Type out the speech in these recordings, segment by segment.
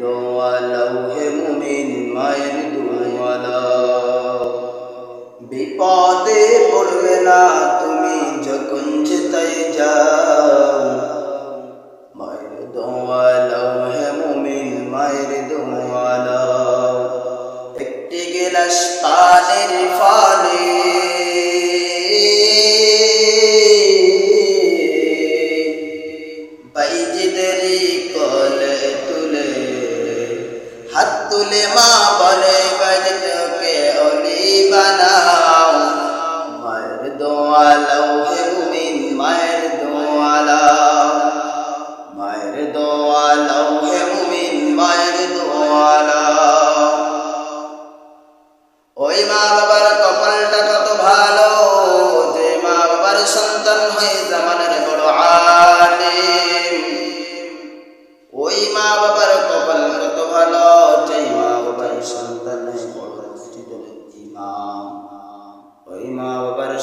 দোয়ালাও হে মুমিন মায়ের দোয়ালা বিপদে পড়বে না তুমি যখন যেতাই যাও। মায়ের দোয়ালাও হে মুমিন, মায়ের দোয়ালাও। একটি গেলাস পানের মা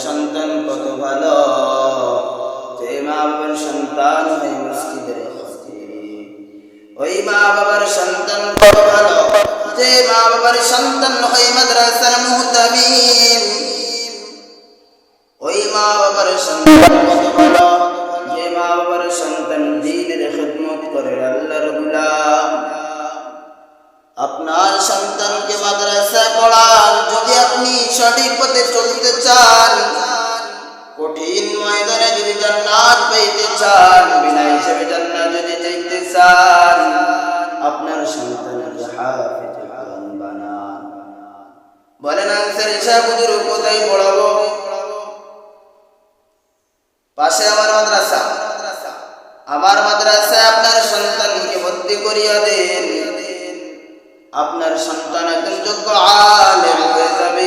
সন্তান কত ভালো। যে মা বাবার সন্তান হয়ে মসজিদের ওই মা বাবার সন্তান কত ভালো। যে মা বাবার সন্তান হয় মাদ্রাসার মুহতামিম। ওই মা বাবার সন্তান কত ভালো। যে মা বাবার সন্তান দিনের খেদমত করে আল্লাহর গুলাম। আপনার সন্তানকে মাদ্রাসা চান। কঠিন ময়দানে যদি জান্নাত পেতে চান, বিনা হিসেবে জান্নাত যদি যেতে চান, আপনার সন্তানকে হাফেজ বানান। বলেন, আনসার পড়াবো? পাশে আমার মাদ্রাসা। আমার মাদ্রাসায় আপনার সন্তানকে ভর্তি করিয়া দেন। আপনার সন্তান একজন যোগ্য আলেম হয়ে যাবে।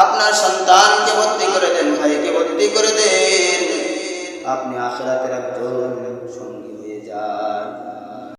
আপনার সন্তানকে ভর্তি করে দেন ভাইকে ভর্তি করে দেন। আপনি আখেরাতের একজন।